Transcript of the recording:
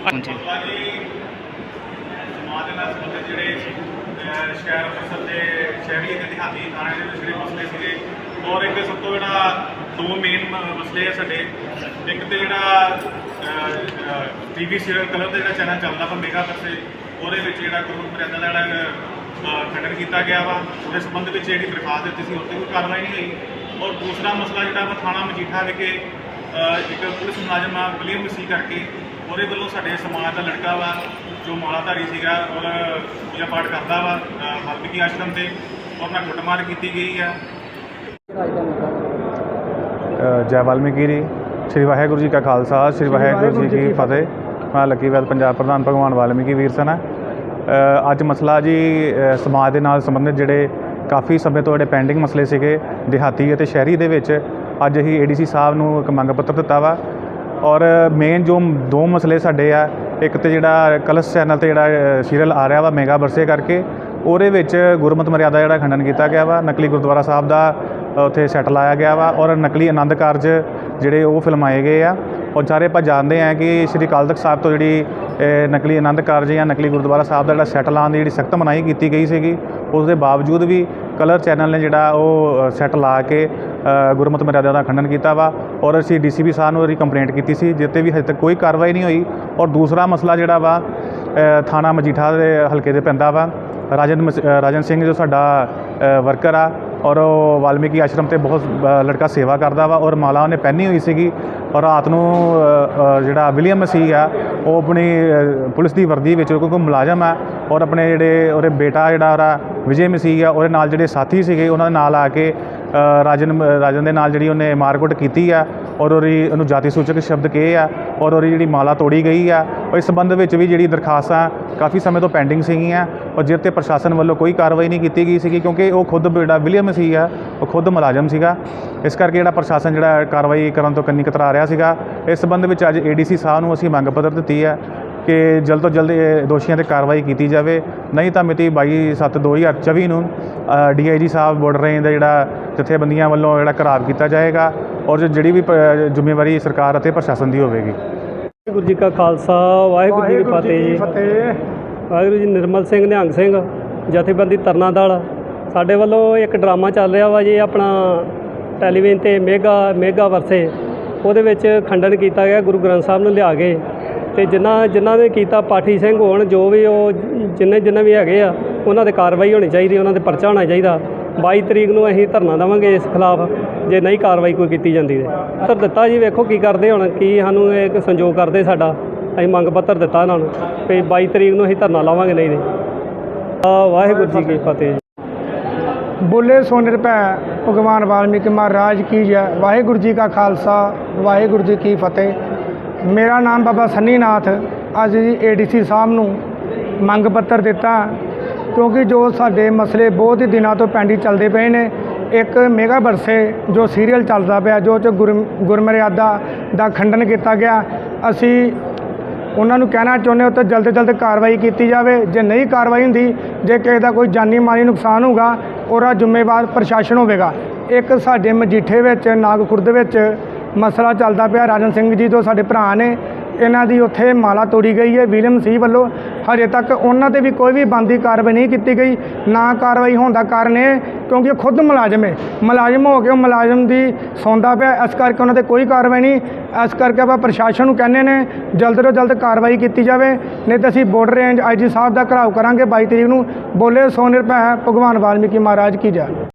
ਫਤਿਹ ਹਾਂਜੀ। ਬਾਬਾ ਜੀ ਸਮਾਜ ਦੇ ਨਾਲ ਸੰਬੰਧਿਤ ਜਿਹੜੇ ਸ਼ਹਿਰ ਅੰਮ੍ਰਿਤਸਰ ਦੇ ਸ਼ਹਿਰੀ ਅਤੇ ਦਿਹਾਤੀ ਥਾਣੇ ਦੇ ਵਿੱਚ ਜਿਹੜੇ ਮਸਲੇ ਸੀਗੇ ਔਰ ਇੱਕ ਸਭ ਤੋਂ ਜਿਹੜਾ ਦੋ ਮੇਨ ਮਸਲੇ ਆ ਸਾਡੇ ਇੱਕ ਤੇ ਜਿਹੜਾ ਟੀਵੀ ਸੀਰੀਅਲ ਕਲਰ ਦਾ ਜਿਹੜਾ ਚੈਨਲ ਚੱਲਦਾ ਵਾ ਮੇਗਾ ਪਰਸੇ ਉਹਦੇ ਵਿੱਚ ਜਿਹੜਾ ਗੁਰਮਤਿ ਮਰਿਆਦਾ ਦਾ ਜਿਹੜਾ ਅਹ, ਖੰਡਨ ਕੀਤਾ ਗਿਆ ਵਾ ਉਹਦੇ ਸੰਬੰਧ ਵਿੱਚ ਜਿਹੜੀ ਦਰਖਾਸਤ ਦਿੱਤੀ ਸੀ ਉੱਤੇ ਕੋਈ ਕਾਰਵਾਈ ਨਹੀਂ ਹੋਈ ਔਰ ਦੂਸਰਾ ਮਸਲਾ ਜਿਹੜਾ ਵਾ ਥਾਣਾ ਮਜੀਠਾ ਵਿਖੇ ਇੱਕ ਪੁਲਿਸ ਮੁਲਾਜ਼ਮ ਆ ਵਿਲੀਅਮ ਮਸੀਹ ਕਰਕੇ ਉਹਦੇ ਵੱਲੋਂ ਸਾਡੇ ਸਮਾਜ ਦਾ ਲੜਕਾ ਵਾ ਜੋ ਮਾਲਾਧਾਰੀ ਸੀਗਾ ਔਰ ਪੂਜਾ ਪਾਠ ਕਰਦਾ ਵਾ ਵਾਲਮੀਕੀ ਆਸ਼ਰਮ ਤੇ ਔਰ ਨਾਲ ਕੁੱਟਮਾਰ ਕੀਤੀ ਗਈ ਆ। ਜੈ ਵਾਲਮੀਕੀ ਜੀ। ਸ੍ਰੀ ਵਾਹਿਗੁਰੂ ਜੀ ਕਾ ਖਾਲਸਾ ਸ੍ਰੀ ਵਾਹਿਗੁਰੂ ਜੀ ਕੀ ਫਤਿਹ। ਮੈਂ ਲੱਕੀ ਵੈਦ ਪੰਜਾਬ ਪ੍ਰਧਾਨ ਭਗਵਾਨ ਵਾਲਮੀਕੀ ਵੀਰ ਸਨ। ਅ, ਅੱਜ ਮਸਲਾ ਜੀ ਸਮਾਜ ਦੇ ਨਾਲ ਸੰਬੰਧਿਤ ਜਿਹੜੇ ਕਾਫੀ ਸਮੇਂ ਤੋਂ ਜਿਹੜੇ ਪੈਂਡਿੰਗ ਮਸਲੇ ਸੀਗੇ ਦਿਹਾਤੀ ਅਤੇ ਸ਼ਹਿਰੀ ਦੇ ਵਿੱਚ ਅੱਜ ਅਸੀਂ ਏਡੀਸੀ ਸਾਹਿਬ ਨੂੰ ਇੱਕ ਮੰਗ ਪੱਤਰ ਦਿੱਤਾ ਵਾ ਔਰ ਮੇਨ ਜੋ ਦੋ ਮਸਲੇ ਸਾਡੇ ਆ, ਇੱਕ ਤੇ ਜਿਹੜਾ ਕਲਸ ਚੈਨਲ ਤੇ ਜਿਹੜਾ ਸੀਰੀਅਲ ਆ ਰਿਹਾ ਵਾ ਮੇਗਾ ਬਰਸੇ ਕਰਕੇ, ਉਹਦੇ ਵਿੱਚ ਗੁਰਮਤ ਮਰਿਆਦਾ ਜਿਹੜਾ ਖੰਡਨ ਕੀਤਾ ਗਿਆ ਵਾ, ਨਕਲੀ ਗੁਰਦੁਆਰਾ ਸਾਹਿਬ ਦਾ ਉੱਥੇ ਸੈੱਟ ਲਾਇਆ ਗਿਆ ਵਾ ਔਰ ਨਕਲੀ ਆਨੰਦ ਕਾਰਜ ਜਿਹੜੇ ਉਹ ਫਿਲਮਾਏ ਗਏ ਆ। ਔਰ ਸਾਰੇ ਆਪਾਂ ਜਾਣਦੇ ਆ ਕਿ ਸ੍ਰੀ ਅਕਾਲ ਤਖਤ ਸਾਹਿਬ ਤੋਂ ਜਿਹੜੀ ਨਕਲੀ ਆਨੰਦ ਕਾਰਜ ਜਾਂ ਨਕਲੀ ਗੁਰਦੁਆਰਾ ਸਾਹਿਬ ਦਾ ਜਿਹੜਾ ਸੈੱਟ ਲਾਉਣ ਦੀ ਜਿਹੜੀ ਸਖਤ ਮਨਾਹੀ ਕੀਤੀ ਗਈ ਸੀਗੀ, ਉਸ ਦੇ ਬਾਵਜੂਦ ਵੀ ਕਲਰ ਚੈਨਲ ਨੇ ਜਿਹੜਾ ਉਹ ਸੈੱਟ ਲਾ ਕੇ ਅ, ਗੁਰਮਤ ਮਰਿਆਦਾ ਦਾ ਖੰਡਨ ਕੀਤਾ ਵਾ ਔਰ ਅਸੀਂ ਡੀਸੀਪੀ ਸਾਹਿਬ ਨੂੰ ਇਹਦੀ ਕੰਪਲੇਂਟ ਕੀਤੀ ਸੀ ਜਿੱਤੇ ਵੀ ਹਜੇ ਤੱਕ ਕੋਈ ਕਾਰਵਾਈ ਨਹੀਂ ਹੋਈ ਔਰ ਦੂਸਰਾ ਮਸਲਾ ਜਿਹੜਾ ਵਾ ਥਾਣਾ ਮਜੀਠਾ ਦੇ ਹਲਕੇ ਦੇ ਪੈਂਦਾ ਵਾ। ਰਾਜਨ ਮਸ- ਰਾਜਨ ਸਿੰਘ ਜੋ ਸਾਡਾ ਵਰਕਰ ਆ ਔਰ ਉਹ ਵਾਲਮੀਕੀ ਆਸ਼ਰਮ ਤੇ ਬਹੁਤ ਲੜਕਾ ਸੇਵਾ ਕਰਦਾ ਵਾ ਔਰ ਮਾਲਾ ਉਹਨੇ ਪਹਿਨੀ ਹੋਈ ਸੀਗੀ ਔਰ ਰਾਤ ਨੂੰ ਜਿਹੜਾ ਵਿਲੀਅਮ ਮਸੀਹ ਆ ਉਹ ਆਪਣੀ ਪੁਲਿਸ ਦੀ ਵਰਦੀ ਵਿੱਚ ਕਿਉਂਕਿ ਮੁਲਾਜ਼ਮ ਆ ਔਰ ਆਪਣੇ ਜਿਹੜੇ ਉਹਦੇ ਬੇਟਾ ਜਿਹੜਾ ਉਹਦਾ ਵਿਜੇ ਮਸੀਹ ਆ, ਉਹਦੇ ਨਾਲ ਜਿਹੜੇ ਸਾਥੀ ਸੀਗੇ, ਉਹਨਾਂ ਦੇ ਨਾਲ ਆ ਕੇ ਰਾਜਨ ਰਾਜਨ ਦੇ ਨਾਲ ਜਿਹੜੀ ਉਹਨੇ ਮਾਰਕੁੱਟ ਕੀਤੀ ਆ ਔਰ ਉਹਦੀ ਉਹਨੂੰ ਜਾਤੀ ਸੂਚਕ ਸ਼ਬਦ ਕਹੇ ਆ ਔਰ ਉਹਦੀ ਜਿਹੜੀ ਮਾਲਾ ਤੋੜੀ ਗਈ ਆ। ਔਰ ਇਸ ਸੰਬੰਧ ਵਿੱਚ ਵੀ ਜਿਹੜੀ ਦਰਖਾਸਤਾਂ ਕਾਫੀ ਸਮੇਂ ਤੋਂ ਪੈਂਡਿੰਗ ਸੀਗੀਆਂ ਔਰ ਜਿਸ ਤੇ ਪ੍ਰਸ਼ਾਸਨ ਵੱਲੋਂ ਕੋਈ ਕਾਰਵਾਈ ਨਹੀਂ ਕੀਤੀ ਗਈ ਸੀਗੀ ਕਿਉਂਕਿ ਉਹ ਖੁਦ ਜਿਹੜਾ ਵਿਲੀਅਮ ਸੀ ਆ, ਉਹ ਖੁਦ ਮੁਲਾਜ਼ਮ ਸੀਗਾ। ਇਸ ਕਰਕੇ ਜਿਹੜਾ ਪ੍ਰਸ਼ਾਸਨ ਜਿਹੜਾ ਕਾਰਵਾਈ ਕਰਨ ਤੋਂ ਕੰਨੀ ਕਤਰਾ ਰਿਹਾ ਸੀਗਾ। ਇਸ ਸੰਬੰਧ ਵਿੱਚ ਅੱਜ ਏਡੀਸੀ ਸਾਹਿਬ ਨੂੰ ਅਸੀਂ ਮੰਗ ਪੱਤਰ ਦਿੱਤੀ ਹੈ ਕਿ ਜਲਦ ਤੋਂ ਜਲਦ ਇਹ ਦੋਸ਼ੀਆਂ ਤੇ ਕਾਰਵਾਈ ਕੀਤੀ ਜਾਵੇ। ਨਹੀਂ ਤਾਂ ਮਿਤੀ 22/7/2024 ਨੂੰ ਡੀਆਈਜੀ ਸਾਹਿਬ ਬਾਰਡਰ ਰੇਂਜ ਦਾ ਜਿਹੜਾ ਜਥੇਬੰਦੀਆਂ ਵੱਲੋਂ ਜਿਹੜਾ ਘਰਾਵ ਕੀਤਾ ਜਾਏਗਾ ਔਰ ਜੋ ਜਿਹੜੀ ਵੀ ਪ- ਜ਼ਿੰਮੇਵਾਰੀ ਸਰਕਾਰ ਅਤੇ ਪ੍ਰਸ਼ਾਸਨ ਦੀ ਹੋਵੇਗੀ। ਵਾਹਿਗੁਰੂ ਜੀ ਕਾ ਖਾਲਸਾ ਵਾਹਿਗੁਰੂ ਜੀ ਕੀ ਫਤਿਹ ਜੀ ਫਤਿਹ। ਵਾਹਿਗੁਰੂ ਜੀ ਨਿਰਮਲ ਸਿੰਘ ਨਿਹੰਗ ਸਿੰਘ ਜਥੇਬੰਦੀ ਤਰਨਾ ਦਲ ਸਾਡੇ ਵੱਲੋਂ ਇੱਕ ਡਰਾਮਾ ਚੱਲ ਰਿਹਾ ਵਾ ਜੀ ਆਪਣਾ ਟੈਲੀਵਿਜ਼ਨ ਤੇ ਮੇਗਾ ਮੇਗਾ ਵਰਸੇ। ਉਹਦੇ ਵਿੱਚ ਖੰਡਨ ਕੀਤਾ ਗਿਆ ਗੁਰੂ ਗ੍ਰੰਥ ਸਾਹਿਬ ਨੂੰ ਲਿਆ ਕੇ। ਤੇ ਜਿਨ੍ਹਾਂ ਜਿਨ੍ਹਾਂ ਨੇ ਕੀਤਾ ਪਾਠੀ ਸਿੰਘ ਹੋਣ, ਜੋ ਵੀ ਉਹ ਜਿੰਨੇ ਜਿੰਨੇ ਵੀ ਹੈਗੇ ਆ, ਉਹਨਾਂ ਤੇ ਕਾਰਵਾਈ ਹੋਣੀ ਚਾਹੀਦੀ, ਉਹਨਾਂ ਤੇ ਪਰਚਾ ਹੋਣਾ ਚਾਹੀਦਾ। 22 ਤਰੀਕ ਨੂੰ ਅਸੀਂ ਧਰਨਾ ਦੇਵਾਂਗੇ ਇਸ ਖਿਲਾਫ, ਜੇ ਨਹੀਂ ਕਾਰਵਾਈ ਕੋਈ ਕੀਤੀ ਜਾਂਦੀ ਤੇ। ਪੱਤਰ ਦਿੱਤਾ ਜੀ, ਵੇਖੋ ਕੀ ਕਰਦੇ ਹੁਣ, ਕੀ ਸਾਨੂੰ ਇਹ ਸੰਜੋਗ ਕਰਦੇ ਸਾਡਾ। ਅਸੀਂ ਮੰਗ ਪੱਤਰ ਦਿੱਤਾ ਇਹਨਾਂ ਨੂੰ, ਵੀ 22 ਤਰੀਕ ਨੂੰ ਅਸੀਂ ਧਰਨਾ ਲਾਵਾਂਗੇ, ਨਹੀਂ ਤੇ। ਆ, ਵਾਹਿਗੁਰੂ ਜੀ ਕੀ ਫਤਿਹ ਬੋਲੇ ਸੋ ਨਿਰਭੈ ਭਗਵਾਨ ਵਾਲਮੀਕ ਮਹਾਰਾਜ ਕੀ ਜੈ। ਵਾਹਿਗੁਰੂ ਜੀ ਕਾ ਖਾਲਸਾ, ਵਾਹਿਗੁਰੂ ਜੀ ਕੀ ਫਤਿਹ। ਮੇਰਾ ਨਾਮ ਬਾਬਾ ਸੰਨੀ ਨਾਥ। ਅੱਜ ਜੀ ਏਡੀਸੀ ਸਾਹਿਬ ਨੂੰ ਮੰਗ ਪੱਤਰ ਦਿੱਤਾ, ਕਿਉਂਕਿ ਜੋ ਸਾਡੇ ਮਸਲੇ ਬਹੁਤ ਹੀ ਦਿਨਾਂ ਤੋਂ ਪੈਂਡੀ ਚੱਲਦੇ ਪਏ ਨੇ। ਇੱਕ ਮੇਗਾ ਬਰਸੇ ਜੋ ਸੀਰੀਅਲ ਚੱਲਦਾ ਪਿਆ, ਜੋ ਚ ਗੁਰ, ਗੁਰਮਰਿਆਦਾ ਦਾ ਖੰਡਨ ਕੀਤਾ ਗਿਆ। ਅਸੀਂ ਉਹਨਾਂ ਨੂੰ ਕਹਿਣਾ ਚਾਹੁੰਦੇ ਹੋ ਤਾਂ ਜਲਦ ਤੋਂ ਜਲਦ ਕਾਰਵਾਈ ਕੀਤੀ ਜਾਵੇ। ਜੇ ਨਹੀਂ ਕਾਰਵਾਈ ਹੁੰਦੀ, ਜੇ ਕਿਸੇ ਦਾ ਕੋਈ ਜਾਨੀ ਮਾਲੀ ਨੁਕਸਾਨ ਹੋਊਗਾ, ਉਹਦਾ ਜ਼ਿੰਮੇਵਾਰ ਪ੍ਰਸ਼ਾਸਨ ਹੋਵੇਗਾ। ਇੱਕ ਸਾਡੇ ਮਜੀਠੇ ਵਿੱਚ, ਨਾਗਖੁਰਦ ਵਿੱਚ ਮਸਲਾ ਚੱਲਦਾ ਪਿਆ। ਰਾਜਨ ਸਿੰਘ ਜੀ ਤੋਂ ਸਾਡੇ ਭਰਾ ਨੇ, ਇਹਨਾਂ ਦੀ ਉੱਥੇ ਮਾਲਾ ਤੋੜੀ ਗਈ ਹੈ। ਵਿਲੀਅਮ ਸੀ ਵੱਲੋਂ ਹਜੇ ਤੱਕ ਉਹਨਾਂ ਤੇ ਵੀ ਕੋਈ ਵੀ ਬੰਦੀ ਕਾਰਵਾਈ ਨਹੀਂ ਕੀਤੀ ਗਈ। ਨਾ ਕਾਰਵਾਈ ਹੋਣ ਦਾ ਕਾਰਨ ਇਹ, ਕਿਉਂਕਿ ਉਹ ਖੁਦ ਮੁਲਾਜ਼ਮ ਹੈ। ਮੁਲਾਜ਼ਮ ਹੋ ਕੇ ਉਹ ਮੁਲਾਜ਼ਮ ਦੀ ਸੌਂਦਾ ਪਿਆ। ਇਸ ਕਰਕੇ ਉਹਨਾਂ ਤੇ ਕੋਈ ਕਾਰਵਾਈ ਨਹੀਂ। ਇਸ ਕਰਕੇ ਆਪਾਂ ਪ੍ਰਸ਼ਾਸਨ ਨੂੰ ਕਹਿੰਦੇ ਨੇ, ਜਲਦ ਤੋਂ ਜਲਦ ਕਾਰਵਾਈ ਕੀਤੀ ਜਾਵੇ। ਨਹੀਂ ਤਾਂ ਅਸੀਂ ਬਾਰਡਰ ਰੇਂਜ ਆਈਜੀ ਸਾਹਿਬ ਦਾ ਘਰਾਓ ਕਰਾਂਗੇ। 22 ਤਰੀਕ ਨੂੰ ਬੋਲੇ ਸੋ ਨਿਰਭੈ ਭਗਵਾਨ ਵਾਲਮੀਕੀ ਮਹਾਰਾਜ ਕੀ ਜੈ